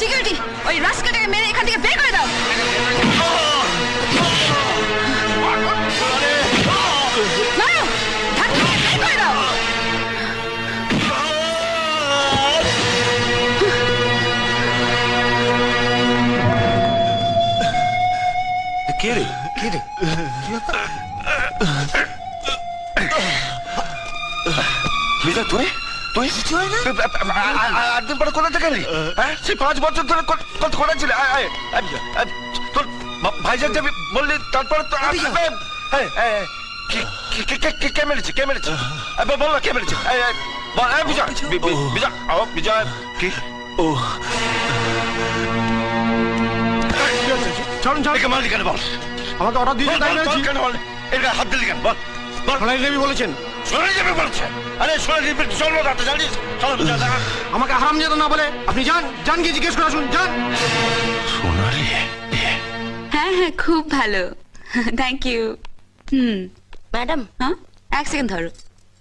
Security ওই রাস্কাটাকে মেরে এখান থেকে বের করে দাও মারো ধাক্কা দিয়ে বের করে দাও কে রে কে রে বিজয় তুই? তুই আট দিন পরে কোথা থেকে এলি? হ্যাঁ? সেই পাঁচ বছর ধরে কত কোথা ছিল তোর ভাইজান যাবি বললি তারপরে তো কে- কে- কে- কে- কে- কে মেরেছে? কে মেরেছে? বল না কে মেরেছে? বল বিজয় বিজয় আও, বিজয় কি? ও। ছাড়ুন ছাড়ুন মারলি কেন বল? আমাকে অর্ডার দিয়েছে বল, তাই মেরেছি। কেন বল? এর হাত দিলি কেন বল? বলেছেন। সোনালি বলছে আরে সোনালি জানিস? চলো আমাকে হারাম যেত না বলে আপনি যান যান গিয়ে জিজ্ঞেস করে আসুন যান। সোনালি হ্যাঁ হ্যাঁ খুব ভালো। Thank you hmm. ম্যাডাম। হ্যাঁ? এক সেকেন্ড ধরো।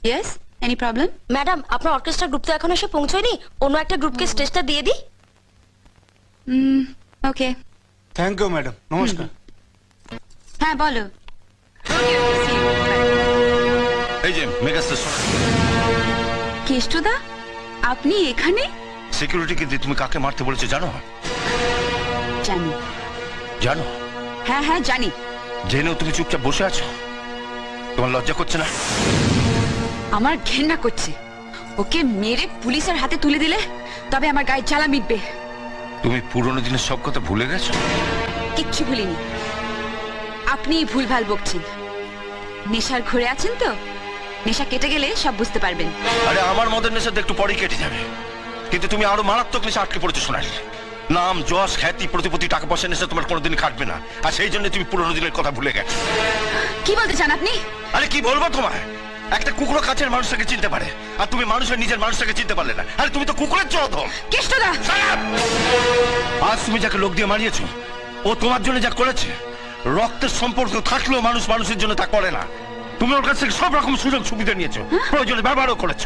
ইয়েস এনি প্রবলেম ম্যাডাম আপনার অর্কেস্ট্রা গ্রুপ তো এখন এসে পৌঁছয়নি। অন্য একটা গ্রুপকে স্টেজটা দিয়ে দিই। Hmm okay thank you madam. নমস্কার। হ্যাঁ বলো। এই যে মেগাস্টার সোনালি কেষ্টদা আপনি এখানে? সিকিউরিটিকে দিয়ে তুমি কাকে মারতে বলেছ জানো? জানি। জানো? হ্যাঁ হ্যাঁ জানি। জেনেও তুমি চুপচাপ বসে আছো? তোমার লজ্জা করছে না? আমার ঘেন্না করছে। ওকে মেরে পুলিশের হাতে তুলে দিলে তবে আমার গায়ে জ্বালা মিটবে। তুমি পুরোনো দিনের সব কথা ভুলে গেছো? কিচ্ছু ভুলিনি। আপনি ভুলভাল বকছেন। নেশার ঘুরে আছেন তো? নেশা কেটে গেলে সব বুঝতে পারবেন। আরে আমার মদের নেশা একটু পরেই কেটে যাবে। কিন্তু তুমি আরও মারাত্মক নেশা আটকে পড়েছো সোনালি নাম যশ খ্যাতি প্রতিপত্তি টাকা পয়সা নেশা তোমার কোনোদিন খাটবে না। আর সেই জন্য তুমি পুরোনো দিনের কথা ভুলে গেছো। কি বলতে চান আপনি? আরে কি বলব তোমায়? একটা কুকুরও কাছের মানুষটাকে চিনতে পারে। আর তুমি মানুষের নিজের মানুষটাকে চিনতে পারলে না। আরে তুমি তো কুকুরের চোদম কেষ্টদা! আজ তুমি যাকে লোক দিয়ে মারিয়েছো ও তোমার জন্য যা করেছে রক্তের সম্পর্ক থাকলেও মানুষ মানুষের জন্য তা করে না। তুমি ওর কাছ থেকে সব রকম সুযোগ সুবিধা নিয়েছো। প্রয়োজনে ব্যবহারও করেছ।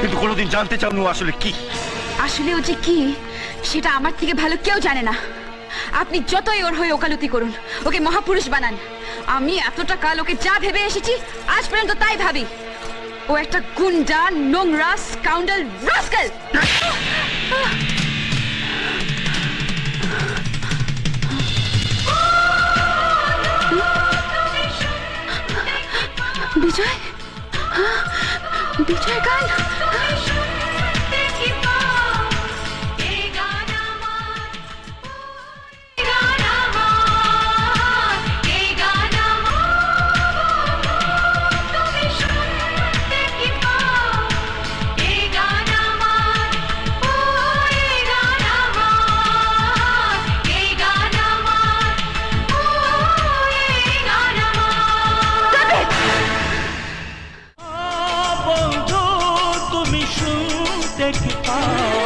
কিন্তু কোনোদিন জানতে চাওনি ও আসলে কি? আসলে ও যে কি সেটা আমার থেকে ভালো কেউ জানে না। আপনি যতই ওর হয়ে ওকালতি করুন ওকে মহাপুরুষ বানান। আমি এতটা কাল ওকে যা ভেবে এসেছি আজ পর্যন্ত তাই ভাবি। ও একটা গুন্ডা নোংরা স্কাউন্ডাল রাস্কাল বিজয় গান বন্ধু তুমি equipar.